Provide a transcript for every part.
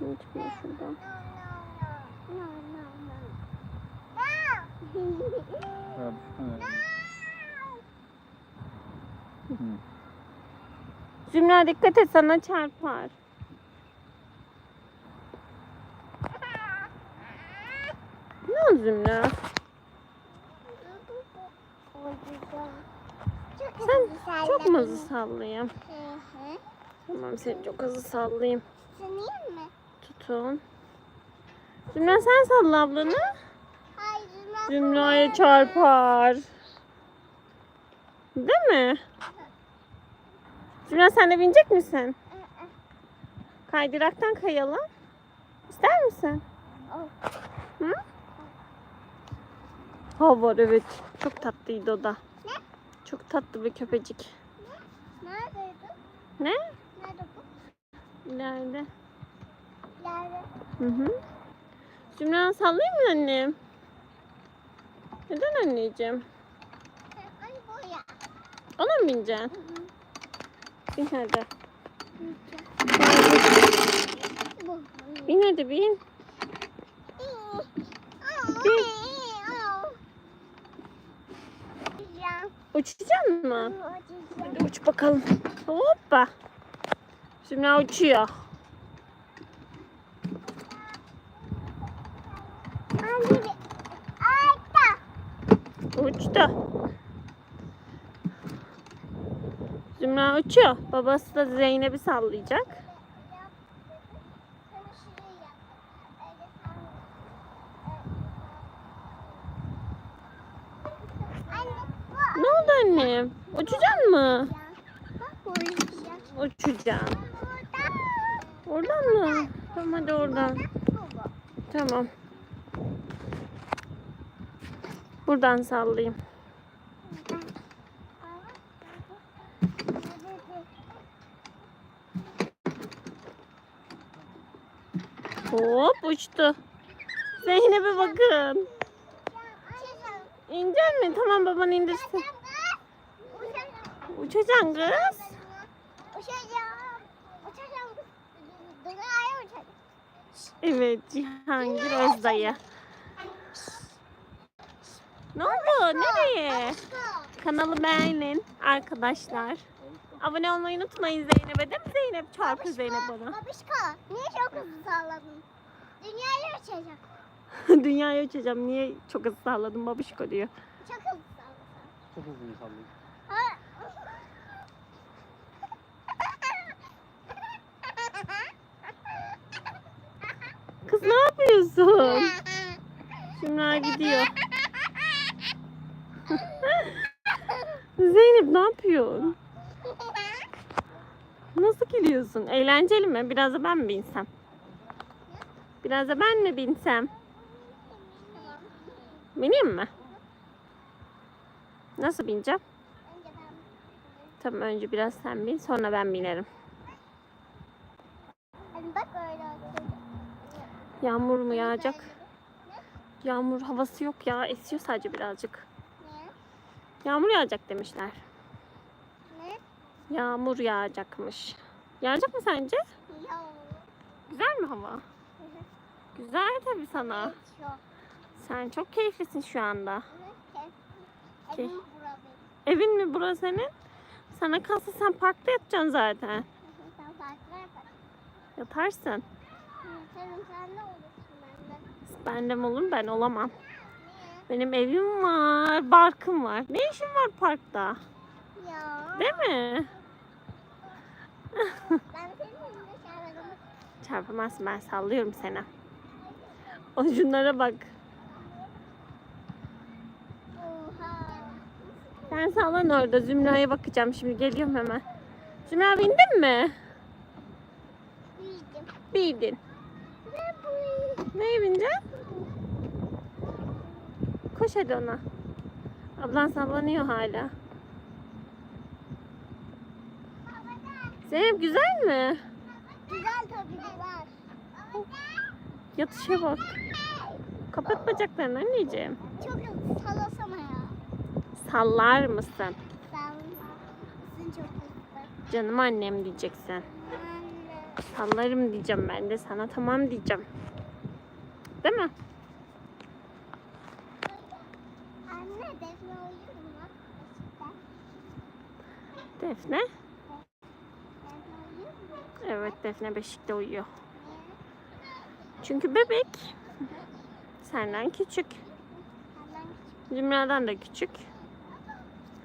Ne çıkıyor şuradan? Evet. Zümra dikkat et sana çarpar. Ne oldu Zümra? Sen çok mu hızlı sallayayım? Tamam seni çok hızlı sallayayım. Sanayım mı? Tutun. Zümra sen salla ablanı. Hayır Zümra. Zümra'ya çarpar. Değil mi? Zümra sen de binecek misin? Kaydıraktan kayalım. İster misin? Hı? Ha var evet. Çok tatlıydı o da. Ne? Çok tatlı bir köpecik. Neredeydi? Ne? Nerede bu? İleride. Nerede? Hı hı. Zümra sallayayım mı annem? Neden anneciğim? Ay bu ya. Ona mı bineceksin? Bin hadi. Bin hadi bin. Uçacaksın mı? Hadi uç bakalım. Hoppa. Zümra uçuyor. Uçtu. Zümra uçuyor. Babası da Zeynep'i sallayacak. Ne oldu annem? Uçacaksın mı? Uçacağım. Oradan mı? Tamam hadi oradan. Tamam. Buradan sallayayım. Hop uçtu. Zeynep'e bakın. İnecek mi? Tamam baban indirsin. Uçacaksın kız. Uçacağım. Uçacağım. Evet Cihangir Özdayı. Ne oldu? Nereye? Kanalı beğenin arkadaşlar. Abone olmayı unutmayın Zeynep'e değil mi Zeynep? Çarpı Zeynep bana. Babişka, niye çok hızlı salladın? Dünyaya uçacak. Dünyaya uçacağım. Niye çok hızlı salladım babişko diyor. Çok hızlı salladın. Çok hızlı sallayın. Ha? Kız ne yapıyorsun? Zümra gidiyor. Zeynep ne yapıyorsun? Nasıl gidiyorsun? Eğlenceli mi? Biraz da ben mi binsem? Biraz da ben mi binsem? Bineyim mi? Nasıl bineceğim? Tamam önce biraz sen bin sonra ben binerim. Yağmur mu yağacak? Yağmur havası yok ya. Esiyor sadece birazcık. Yağmur yağacak demişler. Ne? Yağmur yağacakmış. Yağacak mı sence? Yo. Güzel mi hava? Güzel tabii sana. Hiç yok. Sen çok keyiflisin şu anda. Evim bura Evin mi burası senin? Sana kalsa sen parkta yatacaksın zaten. Sen farklı yaparım. Yatarsın. Sen sen ne olursun benden? Bende mi olur ben olamam. Benim evim var, barkım var. Ne işin var parkta? Ya. Değil mi? Ben senin Çarpamazsın ben sallıyorum seni. O şunlara bak. Oha. Sen sallan orada. Zümra'ya bakacağım şimdi. Geliyorum hemen. Zümra bindin mi? Büyüdüm. Bindin. Ve bu. Koş hadi ona. Ablan sallanıyor hala. Zeynep güzel mi? Güzel tabii güzel. Yatışa bak. Kapat bacaklarını anneciğim. Çok hızlı sallasana ya. Sallar mısın? Sallısın çok hızlı. Canım annem diyeceksin. Anne. Sallarım diyeceğim ben de sana tamam diyeceğim. Değil mi? Anne defne uyuyor mu? Defne? Defne uyuyor mu? Evet Defne beşikte uyuyor. Çünkü bebek. Senden küçük. Zümra'dan da küçük.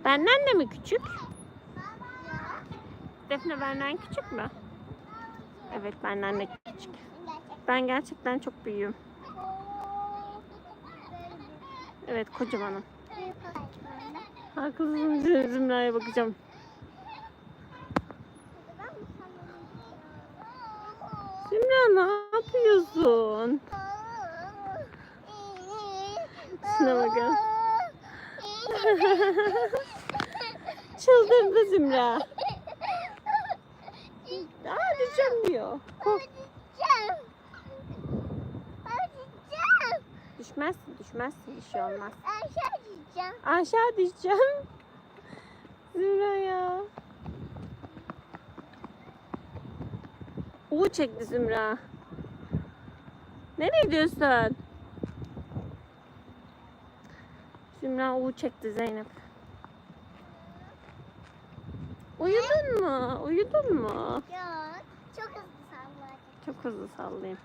Benden de mi küçük? Defne benden küçük mü? Evet benden de küçük. Ben gerçekten çok büyüğüm. Evet kocamanım. Haklısın Zü- Zümra'ya bakacağım. Zümra ne yapıyorsun? Şuna bakın. Çıldırdı Zümra. Aa düşeceğim diyor. Kork. Düşmezsin düşmezsin bir şey olmaz. Aşağı gideceğim. Aşağı düşeceğim. Zümra ya. U çekti Zümra. Nereye gidiyorsun? Zümra U çekti Zeynep. Uyudun mu? Uyudun mu? Yok. Çok hızlı sallayacak. Çok hızlı sallayayım.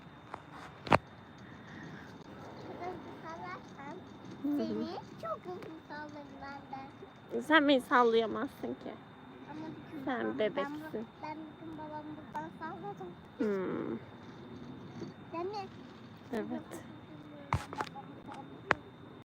Çok hızlı sallarsan Hı hı. Seni çok hızlı sallarım benden. Sen beni sallayamazsın ki. Ama Sen babam- bebeksin. Ben, ben bugün babamı buradan salladım. Hmm, Değil mi? evet.